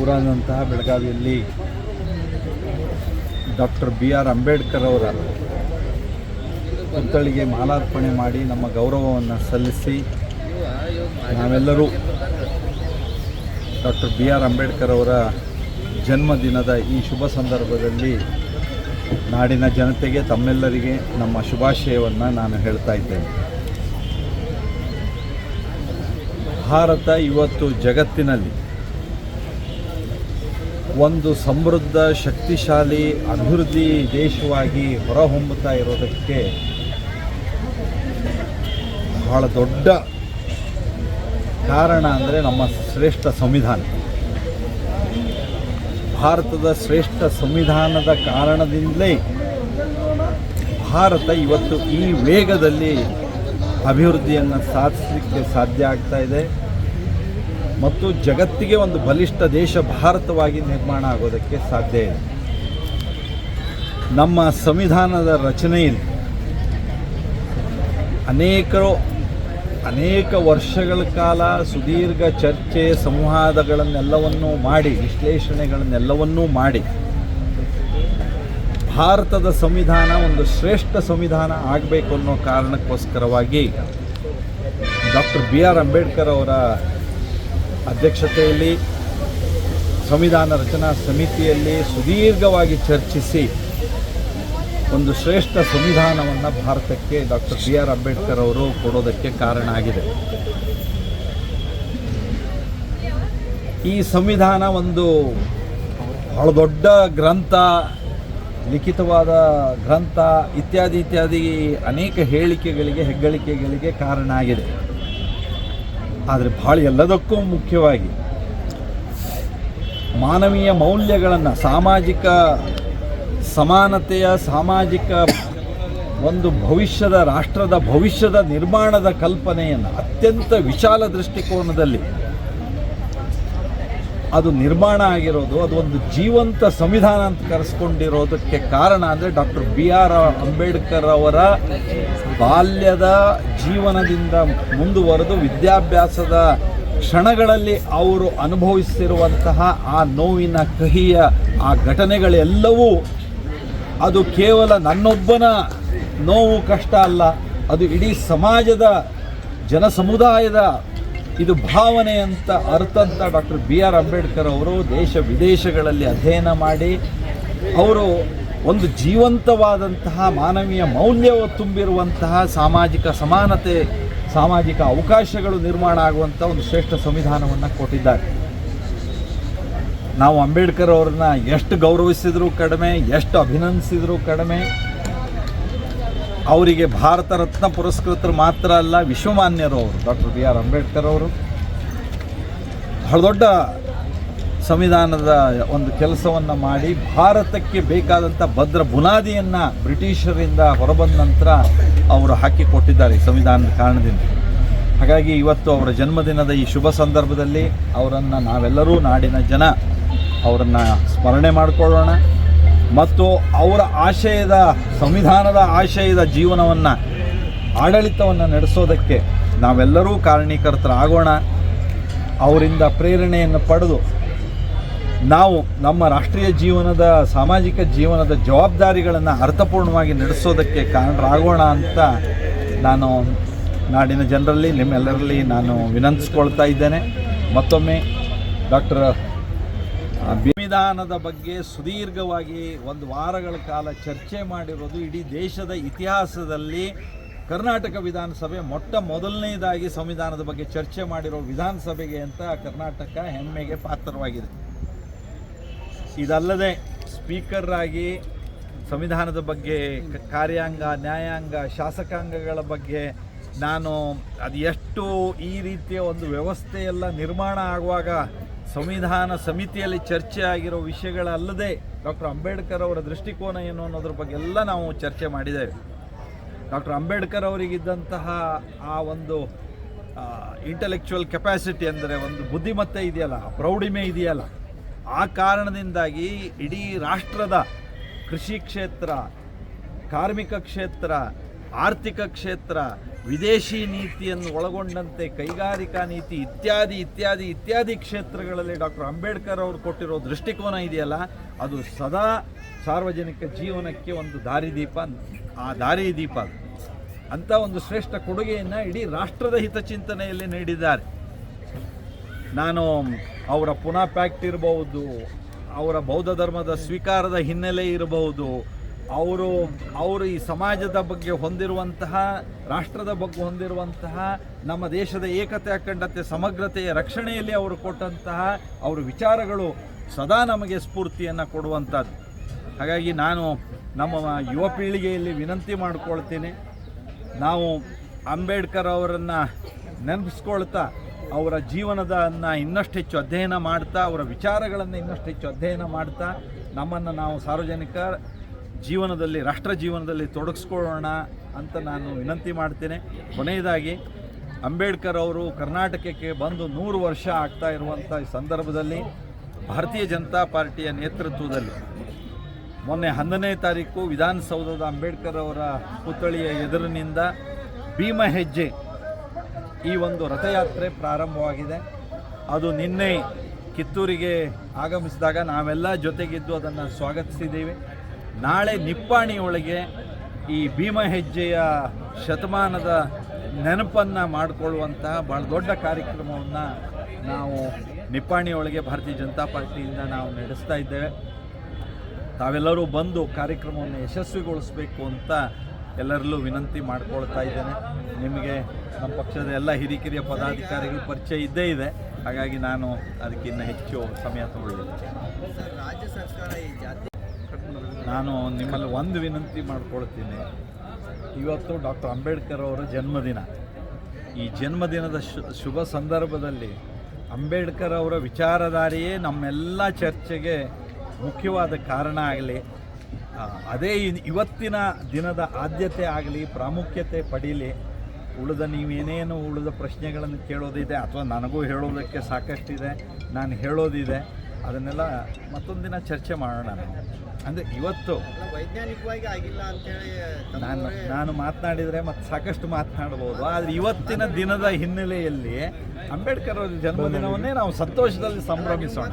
ಊರಾದಂತಹ ಬೆಳಗಾವಿಯಲ್ಲಿ doctor B R Ambedkar ಅವರ ಪುತ್ಥಳಿಗೆ ಮಾಲಾರ್ಪಣೆ ಮಾಡಿ ನಮ್ಮ ಗೌರವವನ್ನು ಸಲ್ಲಿಸಿ ನಾವೆಲ್ಲರೂ ಡಾಕ್ಟರ್ ಬಿ ಆರ್ ಅಂಬೇಡ್ಕರ್ ಅವರ ಜನ್ಮದಿನದ ಈ ಶುಭ ಸಂದರ್ಭದಲ್ಲಿ ನಾಡಿನ ಜನತೆಗೆ ತಮ್ಮೆಲ್ಲರಿಗೆ ನಮ್ಮ ಶುಭಾಶಯವನ್ನು ನಾನು ಹೇಳ್ತಾ ಇದ್ದೇನೆ. ಭಾರತ ಇವತ್ತು ಜಗತ್ತಿನಲ್ಲಿ ಒಂದು ಸಮೃದ್ಧ, ಶಕ್ತಿಶಾಲಿ, ಅಭಿವೃದ್ಧಿ ದೇಶವಾಗಿ ಹೊರಹೊಮ್ಮುತ್ತಾ ಇರೋದಕ್ಕೆ ಬಹಳ ದೊಡ್ಡ ಕಾರಣ ಅಂದರೆ ನಮ್ಮ ಶ್ರೇಷ್ಠ ಸಂವಿಧಾನ. ಭಾರತದ ಶ್ರೇಷ್ಠ ಸಂವಿಧಾನದ ಕಾರಣದಿಂದಲೇ ಭಾರತ ಇವತ್ತು ಈ ವೇಗದಲ್ಲಿ ಅಭಿವೃದ್ಧಿಯನ್ನು ಸಾಧಿಸಲಿಕ್ಕೆ ಸಾಧ್ಯ ಆಗ್ತಾ ಇದೆ. ಮತ್ತು ಜಗತ್ತಿಗೆ ಒಂದು ಬಲಿಷ್ಠ ದೇಶ ಭಾರತವಾಗಿ ನಿರ್ಮಾಣ ಆಗೋದಕ್ಕೆ ಸಾಧ್ಯ ಇದೆ. ನಮ್ಮ ಸಂವಿಧಾನದ ರಚನೆಯಲ್ಲಿ ಅನೇಕರು ಅನೇಕ ವರ್ಷಗಳ ಕಾಲ ಸುದೀರ್ಘ ಚರ್ಚೆ, ಸಂವಾದಗಳನ್ನೆಲ್ಲವನ್ನೂ ಮಾಡಿ, ವಿಶ್ಲೇಷಣೆಗಳನ್ನೆಲ್ಲವನ್ನೂ ಮಾಡಿ ಭಾರತದ ಸಂವಿಧಾನ ಒಂದು ಶ್ರೇಷ್ಠ ಸಂವಿಧಾನ ಆಗಬೇಕು ಅನ್ನೋ ಕಾರಣಕ್ಕೋಸ್ಕರವಾಗಿ ಡಾಕ್ಟರ್ ಬಿ ಆರ್ ಅಂಬೇಡ್ಕರ್ ಅವರ ಅಧ್ಯಕ್ಷತೆಯಲ್ಲಿ ಸಂವಿಧಾನ ರಚನಾ ಸಮಿತಿಯಲ್ಲಿ ಸುದೀರ್ಘವಾಗಿ ಚರ್ಚಿಸಿ ಒಂದು ಶ್ರೇಷ್ಠ ಸಂವಿಧಾನವನ್ನು ಭಾರತಕ್ಕೆ ಡಾಕ್ಟರ್ ಬಿ ಆರ್ ಅಂಬೇಡ್ಕರ್ ಅವರು ಕೊಡೋದಕ್ಕೆ ಕಾರಣ ಆಗಿದೆ. ಈ ಸಂವಿಧಾನ ಒಂದು ಬಹಳ ದೊಡ್ಡ ಗ್ರಂಥ, ಲಿಖಿತವಾದ ಗ್ರಂಥ ಇತ್ಯಾದಿ ಇತ್ಯಾದಿ ಅನೇಕ ಹೇಳಿಕೆಗಳಿಗೆ, ಹೆಗ್ಗಳಿಕೆಗಳಿಗೆ ಕಾರಣ ಆಗಿದೆ. ಆದರೆ ಭಾಳ ಎಲ್ಲದಕ್ಕೂ ಮುಖ್ಯವಾಗಿ ಮಾನವೀಯ ಮೌಲ್ಯಗಳನ್ನು, ಸಾಮಾಜಿಕ ಸಮಾನತೆಯ ಸಾಮಾಜಿಕ ಒಂದು ಭವಿಷ್ಯದ, ರಾಷ್ಟ್ರದ ಭವಿಷ್ಯದ ನಿರ್ಮಾಣದ ಕಲ್ಪನೆಯನ್ನು ಅತ್ಯಂತ ವಿಶಾಲ ದೃಷ್ಟಿಕೋನದಲ್ಲಿ ಅದು ನಿರ್ಮಾಣ ಆಗಿರೋದು, ಅದು ಒಂದು ಜೀವಂತ ಸಂವಿಧಾನ ಅಂತ ಕರೆಸ್ಕೊಂಡಿರೋದಕ್ಕೆ ಕಾರಣ ಅಂದರೆ ಡಾಕ್ಟರ್ ಬಿ ಆರ್ ಅಂಬೇಡ್ಕರ್ ಅವರ ಬಾಲ್ಯದ ಜೀವನದಿಂದ ಮುಂದುವರೆದು ವಿದ್ಯಾಭ್ಯಾಸದ ಕ್ಷಣಗಳಲ್ಲಿ ಅವರು ಅನುಭವಿಸಿರುವಂತಹ ಆ ನೋವಿನ ಕಹಿಯ, ಆ ಘಟನೆಗಳೆಲ್ಲವೂ ಅದು ಕೇವಲ ನನ್ನೊಬ್ಬನ ನೋವು ಕಷ್ಟ ಅಲ್ಲ, ಅದು ಇಡೀ ಸಮಾಜದ, ಜನ ಸಮುದಾಯದ ಇದು ಭಾವನೆ ಅಂತ ಅರ್ಥಂತ ಡಾಕ್ಟರ್ ಬಿ ಆರ್ ಅಂಬೇಡ್ಕರ್ ಅವರು ದೇಶ ವಿದೇಶಗಳಲ್ಲಿ ಅಧ್ಯಯನ ಮಾಡಿ ಅವರು ಒಂದು ಜೀವಂತವಾದಂತಹ ಮಾನವೀಯ ಮೌಲ್ಯವು ತುಂಬಿರುವಂತಹ ಸಾಮಾಜಿಕ ಸಮಾನತೆ, ಸಾಮಾಜಿಕ ಅವಕಾಶಗಳು ನಿರ್ಮಾಣ ಆಗುವಂಥ ಒಂದು ಶ್ರೇಷ್ಠ ಸಂವಿಧಾನವನ್ನು ಕೊಟ್ಟಿದ್ದಾರೆ. ನಾವು ಅಂಬೇಡ್ಕರ್ ಅವ್ರನ್ನ ಎಷ್ಟು ಗೌರವಿಸಿದರೂ ಕಡಿಮೆ, ಎಷ್ಟು ಅಭಿನಂದಿಸಿದರೂ ಕಡಿಮೆ ಅವರಿಗೆ ಭಾರತ ರತ್ನ ಪುರಸ್ಕೃತರು ಮಾತ್ರ ಅಲ್ಲ, ವಿಶ್ವಮಾನ್ಯರು ಅವರು, ಡಾಕ್ಟರ್ ಬಿ ಆರ್ ಅಂಬೇಡ್ಕರ್ ಅವರು. ಬಹಳ ದೊಡ್ಡ ಸಂವಿಧಾನದ ಒಂದು ಕೆಲಸವನ್ನು ಮಾಡಿ ಭಾರತಕ್ಕೆ ಬೇಕಾದಂಥ ಭದ್ರ ಬುನಾದಿಯನ್ನು ಬ್ರಿಟಿಷರಿಂದ ಹೊರಬಂದ ನಂತರ ಅವರು ಹಾಕಿಕೊಟ್ಟಿದ್ದಾರೆ ಈ ಸಂವಿಧಾನದ ಕಾರಣದಿಂದ. ಹಾಗಾಗಿ ಇವತ್ತು ಅವರ ಜನ್ಮದಿನದ ಈ ಶುಭ ಸಂದರ್ಭದಲ್ಲಿ ಅವರನ್ನು ನಾವೆಲ್ಲರೂ ನಾಡಿನ ಜನ ಅವರನ್ನು ಸ್ಮರಣೆ ಮಾಡಿಕೊಳ್ಳೋಣ. ಮತ್ತು ಅವರ ಆಶಯದ, ಸಂವಿಧಾನದ ಆಶಯದ ಜೀವನವನ್ನು, ಆಡಳಿತವನ್ನು ನಡೆಸೋದಕ್ಕೆ ನಾವೆಲ್ಲರೂ ಕಾರಣೀಕರ್ತರಾಗೋಣ. ಅವರಿಂದ ಪ್ರೇರಣೆಯನ್ನು ಪಡೆದು ನಾವು ನಮ್ಮ ರಾಷ್ಟ್ರೀಯ ಜೀವನದ, ಸಾಮಾಜಿಕ ಜೀವನದ ಜವಾಬ್ದಾರಿಗಳನ್ನು ಅರ್ಥಪೂರ್ಣವಾಗಿ ನಡೆಸೋದಕ್ಕೆ ಕಾರಣರಾಗೋಣ ಅಂತ ನಾನು ನಾಡಿನ ಜನರಲ್ಲಿ ನಿಮ್ಮೆಲ್ಲರಲ್ಲಿ ನಾನು ವಿನಂತಿಸ್ಕೊಳ್ತಾ ಇದ್ದೇನೆ. ಮತ್ತೊಮ್ಮೆ ಡಾಕ್ಟರ್ ಸಂವಿಧಾನದ ಬಗ್ಗೆ ಸುದೀರ್ಘವಾಗಿ ಒಂದು ವಾರಗಳ ಕಾಲ ಚರ್ಚೆ ಮಾಡಿರೋದು ಇಡೀ ದೇಶದ ಇತಿಹಾಸದಲ್ಲಿ ಕರ್ನಾಟಕ ವಿಧಾನಸಭೆ ಮೊಟ್ಟ ಮೊದಲನೇದಾಗಿ ಸಂವಿಧಾನದ ಬಗ್ಗೆ ಚರ್ಚೆ ಮಾಡಿರೋ ವಿಧಾನಸಭೆಗೆ ಅಂತ ಕರ್ನಾಟಕ ಹೆಮ್ಮೆಗೆ ಪಾತ್ರವಾಗಿದೆ. ಇದಲ್ಲದೆ ಸ್ಪೀಕರ್ ಆಗಿ ಸಂವಿಧಾನದ ಬಗ್ಗೆ ಕಾರ್ಯಾಂಗ, ನ್ಯಾಯಾಂಗ, ಶಾಸಕಾಂಗಗಳ ಬಗ್ಗೆ ನಾನು ಅದು ಎಷ್ಟು ಈ ರೀತಿಯ ಒಂದು ವ್ಯವಸ್ಥೆಯೆಲ್ಲ ನಿರ್ಮಾಣ ಆಗುವಾಗ ಸಂವಿಧಾನ ಸಮಿತಿಯಲ್ಲಿ ಚರ್ಚೆ ಆಗಿರೋ ವಿಷಯಗಳಲ್ಲದೆ ಡಾಕ್ಟರ್ ಅಂಬೇಡ್ಕರ್ ಅವರ ದೃಷ್ಟಿಕೋನ ಏನು ಅನ್ನೋದ್ರ ಬಗ್ಗೆ ಎಲ್ಲ ನಾವು ಚರ್ಚೆ ಮಾಡಿದ್ದೇವೆ. ಡಾಕ್ಟರ್ ಅಂಬೇಡ್ಕರ್ ಅವರಿಗಿದ್ದಂತಹ ಆ ಒಂದು ಇಂಟಲೆಕ್ಚುವಲ್ ಕೆಪಾಸಿಟಿ ಅಂದರೆ ಒಂದು ಬುದ್ಧಿಮತ್ತೆ ಇದೆಯಲ್ಲ, ಪ್ರೌಢಿಮೆ ಇದೆಯಲ್ಲ, ಆ ಕಾರಣದಿಂದಾಗಿ ಇಡೀ ರಾಷ್ಟ್ರದ ಕೃಷಿ ಕ್ಷೇತ್ರ, ಕಾರ್ಮಿಕ ಕ್ಷೇತ್ರ, ಆರ್ಥಿಕ ಕ್ಷೇತ್ರ ವಿದೇಶಿ ನೀತಿಯನ್ನು ಒಳಗೊಂಡಂತೆ ಕೈಗಾರಿಕಾ ನೀತಿ ಇತ್ಯಾದಿ ಇತ್ಯಾದಿ ಇತ್ಯಾದಿ ಕ್ಷೇತ್ರಗಳಲ್ಲಿ ಡಾಕ್ಟರ್ ಅಂಬೇಡ್ಕರ್ ಅವರು ಕೊಟ್ಟಿರೋ ದೃಷ್ಟಿಕೋನ ಇದೆಯಲ್ಲ, ಅದು ಸದಾ ಸಾರ್ವಜನಿಕ ಜೀವನಕ್ಕೆ ಒಂದು ದಾರಿದೀಪ ಆ ದಾರಿದೀಪ ದೀಪ ಅಂಥ ಒಂದು ಶ್ರೇಷ್ಠ ಕೊಡುಗೆಯನ್ನು ಇಡೀ ರಾಷ್ಟ್ರದ ಹಿತಚಿಂತನೆಯಲ್ಲಿ ನೀಡಿದ್ದಾರೆ. ನಾನು ಅವರ ಪುನಃ ಪ್ಯಾಕ್ಟ್ ಇರಬಹುದು, ಅವರ ಬೌದ್ಧ ಧರ್ಮದ ಸ್ವೀಕಾರದ ಹಿನ್ನೆಲೆ ಇರಬಹುದು ಅವರು ಅವರು ಈ ಸಮಾಜದ ಬಗ್ಗೆ ಹೊಂದಿರುವಂತಹ, ರಾಷ್ಟ್ರದ ಬಗ್ಗೆ ಹೊಂದಿರುವಂತಹ, ನಮ್ಮ ದೇಶದ ಏಕತೆ, ಅಖಂಡತೆ, ಸಮಗ್ರತೆಯ ರಕ್ಷಣೆಯಲ್ಲಿ ಅವರು ಕೊಟ್ಟಂತಹ, ಅವರ ವಿಚಾರಗಳು ಸದಾ ನಮಗೆ ಸ್ಫೂರ್ತಿಯನ್ನು ಕೊಡುವಂಥದ್ದು. ಹಾಗಾಗಿ ನಾನು ನಮ್ಮ ಯುವ ಪೀಳಿಗೆಯಲ್ಲಿ ವಿನಂತಿ ಮಾಡಿಕೊಳ್ತೀನಿ. ನಾವು ಅಂಬೇಡ್ಕರ್ ಅವರನ್ನು ನೆನಪಿಸ್ಕೊಳ್ತಾ, ಅವರ ಜೀವನದನ್ನು ಇನ್ನಷ್ಟು ಹೆಚ್ಚು ಅಧ್ಯಯನ ಮಾಡ್ತಾ, ಅವರ ವಿಚಾರಗಳನ್ನು ಇನ್ನಷ್ಟು ಹೆಚ್ಚು ಅಧ್ಯಯನ ಮಾಡ್ತಾ, ನಮ್ಮನ್ನು ನಾವು ಸಾರ್ವಜನಿಕ ಜೀವನದಲ್ಲಿ, ರಾಷ್ಟ್ರ ಜೀವನದಲ್ಲಿ ತೊಡಗಿಸ್ಕೊಳ್ಳೋಣ ಅಂತ ನಾನು ವಿನಂತಿ ಮಾಡ್ತೇನೆ. ಕೊನೆಯದಾಗಿ, ಅಂಬೇಡ್ಕರ್ ಅವರು ಕರ್ನಾಟಕಕ್ಕೆ ಬಂದು ನೂರು ವರ್ಷ ಆಗ್ತಾ ಇರುವಂಥ ಈ ಸಂದರ್ಭದಲ್ಲಿ ಭಾರತೀಯ ಜನತಾ ಪಾರ್ಟಿಯ ನೇತೃತ್ವದಲ್ಲಿ ಮೊನ್ನೆ ಹನ್ನನೇ ತಾರೀಕು ವಿಧಾನಸೌಧದ ಅಂಬೇಡ್ಕರ್ ಅವರ ಪುತ್ಥಳಿಯ ಎದುರಿನಿಂದ ಭೀಮ ಹೆಜ್ಜೆ ಈ ಒಂದು ರಥಯಾತ್ರೆ ಪ್ರಾರಂಭವಾಗಿದೆ. ಅದು ನಿನ್ನೆ ಕಿತ್ತೂರಿಗೆ ಆಗಮಿಸಿದಾಗ ನಾವೆಲ್ಲ ಜೊತೆಗಿದ್ದು ಅದನ್ನು ಸ್ವಾಗತಿಸಿದ್ದೀವಿ. ನಾಳೆ ನಿಪ್ಪಾಣಿ ಒಳಗೆ ಈ ಭೀಮ ಹೆಜ್ಜೆಯ ಶತಮಾನದ ನೆನಪನ್ನು ಮಾಡಿಕೊಳ್ಳುವಂತಹ ಭಾಳ ದೊಡ್ಡ ಕಾರ್ಯಕ್ರಮವನ್ನು ನಾವು ನಿಪ್ಪಾಣಿ ಒಳಗೆ ಭಾರತೀಯ ಜನತಾ ಪಾರ್ಟಿಯಿಂದ ನಾವು ನಡೆಸ್ತಾ ಇದ್ದೇವೆ. ತಾವೆಲ್ಲರೂ ಬಂದು ಕಾರ್ಯಕ್ರಮವನ್ನು ಯಶಸ್ವಿಗೊಳಿಸಬೇಕು ಅಂತ ಎಲ್ಲರಲ್ಲೂ ವಿನಂತಿ ಮಾಡ್ಕೊಳ್ತಾ ಇದ್ದೇನೆ. ನಿಮಗೆ ನಮ್ಮ ಪಕ್ಷದ ಎಲ್ಲ ಹಿರಿಕಿರಿಯ ಪದಾಧಿಕಾರಿಗಳು ಪರಿಚಯ ಇದ್ದೇ ಇದೆ. ಹಾಗಾಗಿ ನಾನು ಅದಕ್ಕಿಂತ ಹೆಚ್ಚು ಸಮಯ ತಗೊಳ್ಳಿಲ್ಲ ನಾನು ನಿಮ್ಮಲ್ಲಿ ಒಂದು ವಿನಂತಿ ಮಾಡ್ಕೊಳ್ತೀನಿ. ಇವತ್ತು ಡಾಕ್ಟರ್ ಅಂಬೇಡ್ಕರ್ ಅವರ ಜನ್ಮದಿನ. ಈ ಜನ್ಮದಿನದ ಶುಭ ಸಂದರ್ಭದಲ್ಲಿ ಅಂಬೇಡ್ಕರ್ ಅವರ ವಿಚಾರಧಾರೆಯೇ ನಮ್ಮೆಲ್ಲ ಚರ್ಚೆಗೆ ಮುಖ್ಯವಾದ ಕಾರಣ ಆಗಲಿ ಅದೇ ಇವತ್ತಿನ ದಿನದ ಆದ್ಯತೆ ಆಗಲಿ, ಪ್ರಾಮುಖ್ಯತೆ ಪಡೀಲಿ. ಉಳಿದ ನೀವೇನೇನು ಉಳಿದ ಪ್ರಶ್ನೆಗಳನ್ನು ಕೇಳೋದಿದೆ ಅಥವಾ ನನಗೂ ಹೇಳೋದಕ್ಕೆ ಸಾಕಷ್ಟಿದೆ, ನಾನು ಹೇಳೋದಿದೆ ಅದನ್ನೆಲ್ಲ ಮತ್ತೊಂದು ದಿನ ಚರ್ಚೆ ಮಾಡೋಣ ನಾವು. ಅಂದರೆ ಇವತ್ತು ವೈಜ್ಞಾನಿಕವಾಗಿ ಆಗಿಲ್ಲ ಅಂತೇಳಿ ನಾನು ನಾನು ಮಾತನಾಡಿದರೆ ಮತ್ತೆ ಸಾಕಷ್ಟು ಮಾತನಾಡ್ಬೋದು. ಆದರೆ ಇವತ್ತಿನ ದಿನದ ಹಿನ್ನೆಲೆಯಲ್ಲಿ ಅಂಬೇಡ್ಕರ್ ಅವರ ಜನ್ಮದಿನವನ್ನೇ ನಾವು ಸಂತೋಷದಲ್ಲಿ ಸಂಭ್ರಮಿಸೋಣ.